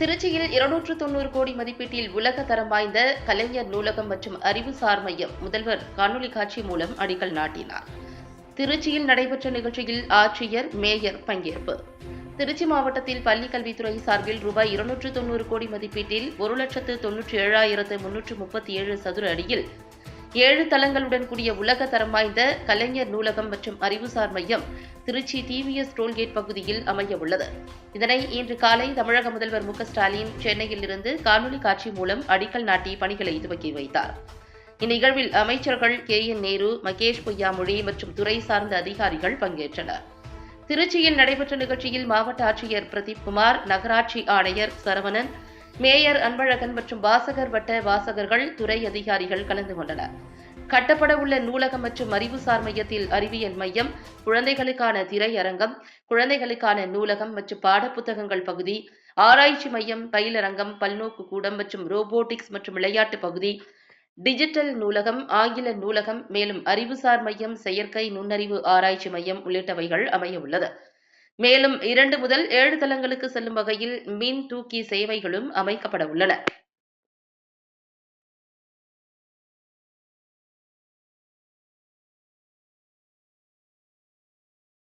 திருச்சியில் இருநூற்று தொண்ணூறு கோடி மதிப்பீட்டில் உலக தரம் வாய்ந்த கலைஞர் நூலகம் மற்றும் அறிவுசார் மையம் முதல்வர் காணொலி காட்சி மூலம் அடிக்கல் நாட்டினார். திருச்சியில் நடைபெற்ற நிகழ்ச்சியில் ஆட்சியர் மேயர் பங்கேற்பு. திருச்சி மாவட்டத்தில் பள்ளிக் கல்வித்துறை சார்பில் ரூபாய் இருநூற்று தொண்ணூறு கோடி மதிப்பீட்டில் ஒரு லட்சத்து தொன்னூற்றி ஏழாயிரத்து முன்னூற்று முப்பத்தி ஏழு சதுர அடியில் ஏழு தளங்களுடன் கூடிய உலக தரம் வாய்ந்த கலைஞர் நூலகம் மற்றும் அறிவுசார் மையம் திருச்சி டிவிஎஸ் டோல்கேட் பகுதியில் அமைய உள்ளது. இதனை இன்று காலை தமிழக முதல்வர் மு ஸ்டாலின் சென்னையில் இருந்து காணொலி காட்சி மூலம் அடிக்கல் நாட்டி பணிகளை துவக்கி வைத்தார். இந்நிகழ்வில் அமைச்சர்கள் கே என் நேரு மகேஷ் பொய்யாமொழி மற்றும் துறை சார்ந்த அதிகாரிகள் பங்கேற்றனர். திருச்சியில் நடைபெற்ற நிகழ்ச்சியில் மாவட்ட ஆட்சியர் பிரதீப் குமார் நகராட்சி ஆணையர் சரவணன் மேயர் அன்பழகன் மற்றும் வாசகர் வட்ட வாசகர்கள் துறை அதிகாரிகள் கலந்து கொண்டனர். கட்டப்பட உள்ள நூலகம் மற்றும் அறிவுசார் மையத்தில் அறிவியல் மையம் குழந்தைகளுக்கான திரையரங்கம் குழந்தைகளுக்கான நூலகம் மற்றும் பாடப்புத்தகங்கள் பகுதி ஆராய்ச்சி மையம் பயிலரங்கம் பல்நோக்கு கூடம் மற்றும் ரோபோட்டிக்ஸ் மற்றும் விளையாட்டு பகுதி டிஜிட்டல் நூலகம் ஆங்கில நூலகம் மேலும் அறிவுசார் மையம் செயற்கை நுண்ணறிவு ஆராய்ச்சி மையம் உள்ளிட்டவைகள் அமைய உள்ளது. மேலும் இரண்டு முதல் ஏழு தளங்களுக்கு செல்லும் வகையில் மின் தூக்கி சேவைகளும் அமைக்கப்பட உள்ளன.